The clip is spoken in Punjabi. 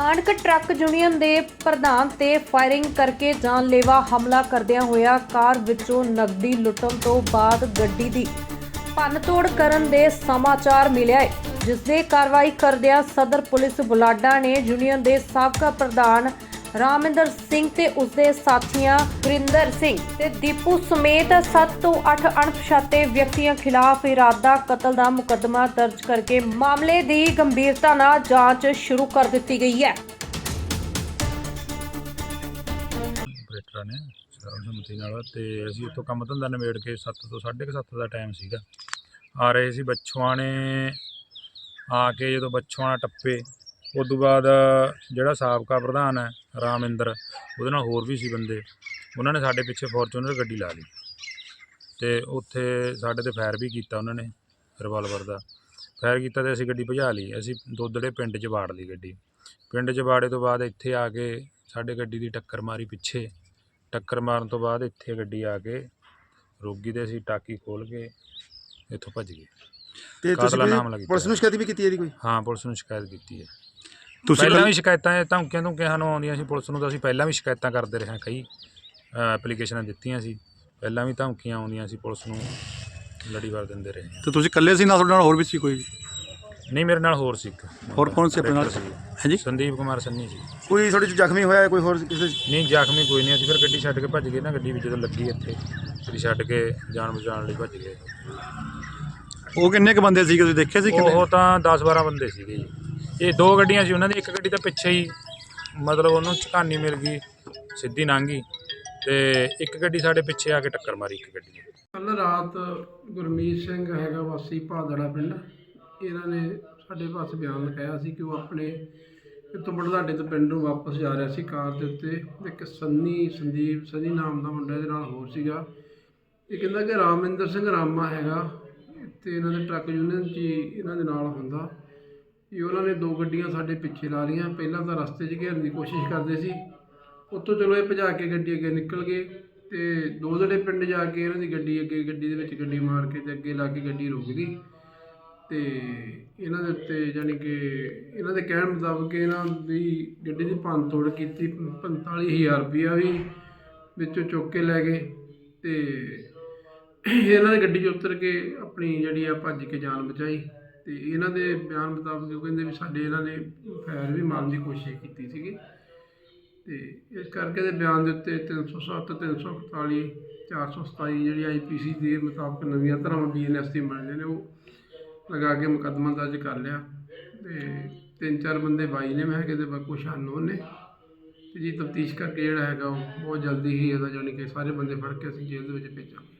ਸਥਾਨਕ ਟਰੱਕ ਯੂਨੀਅਨ ਦੇ ਪ੍ਰਧਾਨ ਤੇ ਫਾਇਰਿੰਗ ਕਰਕੇ ਜਾਨਲੇਵਾ ਹਮਲਾ ਕਰਦਿਆਂ ਹੋਇਆ ਕਾਰ ਵਿੱਚੋਂ ਨਕਦੀ ਲੁੱਟਣ ਤੋਂ ਬਾਅਦ ਗੱਡੀ ਦੀ ਭੰਨਤੋੜ ਕਰਨ ਦੇ ਸਮਾਚਾਰ ਮਿਲਿਆ ਹੈ, ਜਿਸ ਦੇ ਕਾਰਵਾਈ ਕਰਦਿਆਂ ਸਦਰ ਪੁਲਿਸ ਬੁਲਾਡਾ ਨੇ ਯੂਨੀਅਨ ਦੇ ਸਾਬਕਾ ਪ੍ਰਧਾਨ ਰਾਮਿੰਦਰ ਸਿੰਘ ਤੇ ਉਸਦੇ ਸਾਥੀਆਂ ਵਰਿੰਦਰ ਸਿੰਘ ਤੇ ਦੀਪੂ ਸਮੇਤ 7 ਤੋਂ 8 ਅਣਪਛਾਤੇ ਵਿਅਕਤੀਆਂ ਖਿਲਾਫ ਇਰਾਦਾ ਕਤਲ ਦਾ ਮੁਕੱਦਮਾ ਦਰਜ ਕਰਕੇ ਮਾਮਲੇ ਦੀ ਗੰਭੀਰਤਾ ਨਾਲ ਜਾਂਚ ਸ਼ੁਰੂ ਕਰ ਦਿੱਤੀ ਗਈ ਹੈ। ਆਪਰੇਟਰਾਂ ਨੇ ਸਰਵਸੰਮਤੀ ਨਾਲ ਤੇ ਅਸੀਂ ਉੱਥੋਂ ਕੰਮ ਧੰਦਾ ਨਿਬੇੜ ਕੇ 7 ਤੋਂ 7:30 ਦਾ ਟਾਈਮ ਸੀਗਾ। ਆ ਰਹੇ ਸੀ ਬੱਚੋਆਣੇ ਆ ਕੇ ਜਦੋਂ ਬੱਚੋਆਣਾ ਟੱਪੇ ਉਸ ਤੋਂ ਬਾਅਦ ਜਿਹੜਾ ਸਾਬਕਾ ਪ੍ਰਧਾਨ ਹੈ ਰਾਮਿੰਦਰ ਉਹਦੇ ਨਾਲ ਹੋਰ ਵੀ ਸੀ ਬੰਦੇ। ਉਹਨਾਂ ਨੇ ਸਾਡੇ ਪਿੱਛੇ ਫੋਰਚੂਨਰ ਗੱਡੀ ਲਾ ਲਈ। ਤੇ ਉੱਥੇ ਸਾਡੇ ਤੇ ਫਾਇਰ ਵੀ ਕੀਤਾ ਉਹਨਾਂ ਨੇ ਰਿਵਾਲਵਰ ਦਾ। ਫਾਇਰ ਕੀਤਾ ਤੇ ਅਸੀਂ ਗੱਡੀ ਭਜਾ ਲਈ। ਅਸੀਂ ਦੋਦੜੇ ਪਿੰਡ 'ਚ ਵਾੜ ਲਈ ਗੱਡੀ। ਪਿੰਡ 'ਚ ਵਾੜੇ ਤੋਂ ਬਾਅਦ ਇੱਥੇ ਆ ਕੇ ਸਾਡੇ ਗੱਡੀ ਦੀ ਟੱਕਰ ਮਾਰੀ ਪਿੱਛੇ। ਟੱਕਰ ਮਾਰਨ ਤੋਂ ਬਾਅਦ ਇੱਥੇ ਗੱਡੀ ਆ ਕੇ ਰੋਗੀ ਤੇ ਅਸੀਂ ਟਾਕੀ ਖੋਲ ਕੇ ਇੱਥੋਂ ਭੱਜ ਗਏ। ਤੇ ਤੁਸੀਂ ਨਾਮ। ਪੁਲਿਸ ਨੂੰ ਸ਼ਿਕਾਇਤ ਵੀ ਕੀਤੀ ਹੈ ਇਹਦੀ ਕੋਈ? ਹਾਂ ਪੁਲਿਸ ਨੂੰ ਸ਼ਿਕਾਇਤ ਕੀਤੀ ਹੈ। ਤੁਸੀਂ ਪਹਿਲਾਂ ਵੀ ਸ਼ਿਕਾਇਤਾਂ ਇਹ ਧਮਕੀਆਂ ਤੋਂ ਸਾਨੂੰ ਆਉਂਦੀਆਂ ਸੀ ਪੁਲਿਸ ਨੂੰ ਤਾਂ ਅਸੀਂ ਪਹਿਲਾਂ ਵੀ ਸ਼ਿਕਾਇਤਾਂ ਕਰਦੇ ਰਹੇ ਹਾਂ ਕਈ ਐਪਲੀਕੇਸ਼ਨਾਂ ਦਿੱਤੀਆਂ ਸੀ। ਪਹਿਲਾਂ ਵੀ ਧਮਕੀਆਂ ਆਉਂਦੀਆਂ ਸੀ ਪੁਲਿਸ ਨੂੰ ਲੜੀਵਾਰ ਦਿੰਦੇ ਰਹੇ ਹਾਂ। ਤੇ ਤੁਸੀਂ ਇਕੱਲੇ ਸੀ ਨਾਲ ਤੁਹਾਡੇ ਨਾਲ ਹੋਰ ਵੀ ਸੀ ਕੋਈ? ਨਹੀਂ ਮੇਰੇ ਨਾਲ ਹੋਰ ਸੀ ਇੱਕ। ਹੋਰ ਕੌਣ ਸੀ ਆਪਣੇ ਨਾਲ? ਹਾਂਜੀ ਸੰਦੀਪ ਕੁਮਾਰ ਸੰਨੀ ਸੀ। ਕੋਈ ਤੁਹਾਡੇ ਚ ਜ਼ਖਮੀ ਹੋਇਆ ਕੋਈ ਹੋਰ ਕਿਸੇ ਨਹੀਂ ਜ਼ਖਮੀ ਕੋਈ ਨਹੀਂ ਅਸੀਂ ਫਿਰ ਗੱਡੀ ਛੱਡ ਕੇ ਭੱਜ ਗਏ ਨਾ ਗੱਡੀ ਵੀ ਜਦੋਂ ਲੱਗੀ ਇੱਥੇ ਗੱਡੀ ਛੱਡ ਕੇ ਜਾਨ ਬਚਾਉਣ ਲਈ ਭੱਜ ਗਏ। ਉਹ ਕਿੰਨੇ ਕ ਬੰਦੇ ਸੀਗੇ ਤੁਸੀਂ ਦੇਖੇ ਸੀ ਕਿੰਨੇ? ਉਹ ਤਾਂ 10 12 ਬੰਦੇ ਸੀਗੇ ਜੀ। ਇਹ ਦੋ ਗੱਡੀਆਂ ਸੀ, ਉਹਨਾਂ ਦੀ ਇੱਕ ਗੱਡੀ ਤਾਂ ਪਿੱਛੇ ਹੀ, ਮਤਲਬ ਉਹਨੂੰ ਝਕਾਨੀ ਮਿਲ ਗਈ, ਸਿੱਧੀ ਲੰਘ ਗਈ ਤੇ ਇੱਕ ਗੱਡੀ ਸਾਡੇ ਪਿੱਛੇ ਆ ਕੇ ਟੱਕਰ ਮਾਰੀ ਇੱਕ ਗੱਡੀ ਨੇ। ਕੱਲ ਰਾਤ ਗੁਰਮੀਤ ਸਿੰਘ ਹੈਗਾ ਵਾਸੀ ਭਾਦੜਾ ਪਿੰਡ, ਇਹਨਾਂ ਨੇ ਸਾਡੇ ਪਾਸ ਬਿਆਨ ਲਿਖਾਇਆ ਸੀ ਕਿ ਉਹ ਆਪਣੇ ਇੱਥੋਂ ਬੜਲਾਡੇ ਤੋਂ ਪਿੰਡ ਨੂੰ ਵਾਪਸ ਜਾ ਰਿਹਾ ਸੀ ਕਾਰ ਦੇ ਉੱਤੇ, ਇੱਕ ਸੰਨੀ ਸੰਦੀਪ, ਸੰਨੀ ਨਾਮ ਦਾ ਮੁੰਡਾ ਇਹਦੇ ਨਾਲ ਹੋਰ ਸੀਗਾ। ਇਹ ਕਹਿੰਦਾ ਕਿ ਰਾਮਿੰਦਰ ਸਿੰਘ ਰਾਮਾ ਹੈਗਾ, ਤੇ ਇਹਨਾਂ ਦੇ ਟਰੱਕ ਯੂਨੀਅਨ 'ਚ ਹੀ ਇਹਨਾਂ ਦੇ ਨਾਲ ਹੁੰਦਾ। ਇਹ ਉਹਨਾਂ ਨੇ ਦੋ ਗੱਡੀਆਂ ਸਾਡੇ ਪਿੱਛੇ ਲਾ ਲਈਆਂ। ਪਹਿਲਾਂ ਤਾਂ ਰਸਤੇ 'ਚ ਘੇਰਨ ਦੀ ਕੋਸ਼ਿਸ਼ ਕਰਦੇ ਸੀ। ਉੱਥੋਂ ਚਲੋ ਇਹ ਭਜਾ ਕੇ ਗੱਡੀ ਅੱਗੇ ਨਿਕਲ ਗਏ ਤੇ ਦੋ ਜਿਹੜੇ ਪਿੰਡ ਜਾ ਕੇ ਇਹਨਾਂ ਦੀ ਗੱਡੀ ਅੱਗੇ ਗੱਡੀ ਦੇ ਵਿੱਚ ਗੱਡੀ ਮਾਰ ਕੇ ਤੇ ਅੱਗੇ ਲਾ ਕੇ ਗੱਡੀ ਰੁਕ ਗਈ। ਤੇ ਇਹਨਾਂ ਦੇ ਉੱਤੇ ਯਾਨੀ ਕਿ ਇਹਨਾਂ ਦੇ ਕਹਿਣ ਮੁਤਾਬਕ ਇਹਨਾਂ ਦੀ ਗੱਡੀ ਦੀ ਭੰਨ ਤੋੜ ਕੀਤੀ 45000 ਰੁਪਇਆ ਵੀ ਵਿੱਚੋਂ ਚੁੱਕ ਕੇ ਲੈ ਗਏ ਤੇ ਇਹਨਾਂ ਦੀ ਗੱਡੀ 'ਚ ਉਤਰ ਕੇ ਆਪਣੀ ਜਿਹੜੀ ਆ ਭੱਜ ਕੇ ਜਾਨ ਬਚਾਈ। ਤੇ ਇਹਨਾਂ ਦੇ ਬਿਆਨ ਮੁਤਾਬਕ ਉਹ ਕਹਿੰਦੇ ਵੀ ਸਾਡੇ ਇਹਨਾਂ ਨੇ ਫੈਰ ਵੀ ਮਾਰਨ ਦੀ ਕੋਸ਼ਿਸ਼ ਕੀਤੀ ਸੀਗੀ। ਤੇ ਇਸ ਕਰਕੇ ਦੇ ਬਿਆਨ ਦੇ ਉੱਤੇ 307 341 427 ਜਿਹੜੀ ਆਈਪੀਸੀ ਦੇ ਮੁਤਾਬਕ ਨਵੀਆਂ ਧਾਰਾਵਾਂ ਬੀਐਨਐਸ ਦੀ ਬਣਦੇ ਨੇ, ਉਹ ਲਗਾ ਕੇ ਮੁਕੱਦਮਾ ਦਰਜ ਕਰ ਲਿਆ। ਤੇ ਤਿੰਨ ਚਾਰ ਬੰਦੇ ਬਾਈ ਨੇ, ਮੈਂ ਕਿਤੇ ਕੁਛ ਅਨਨੋਨ ਨੇ। ਤੇ ਜੀ ਤਫਤੀਸ਼ ਕਰਕੇ ਜਿਹੜਾ ਹੈਗਾ ਉਹ ਬਹੁਤ ਜਲਦੀ ਹੀ ਇਹਦਾ ਜਾਣੀ ਕਿ ਸਾਰੇ ਬੰਦੇ ਫੜ ਕੇ ਅਸੀਂ ਜੇਲ੍ਹ ਦੇ ਵਿੱਚ ਭੇਜਾਂਗੇ।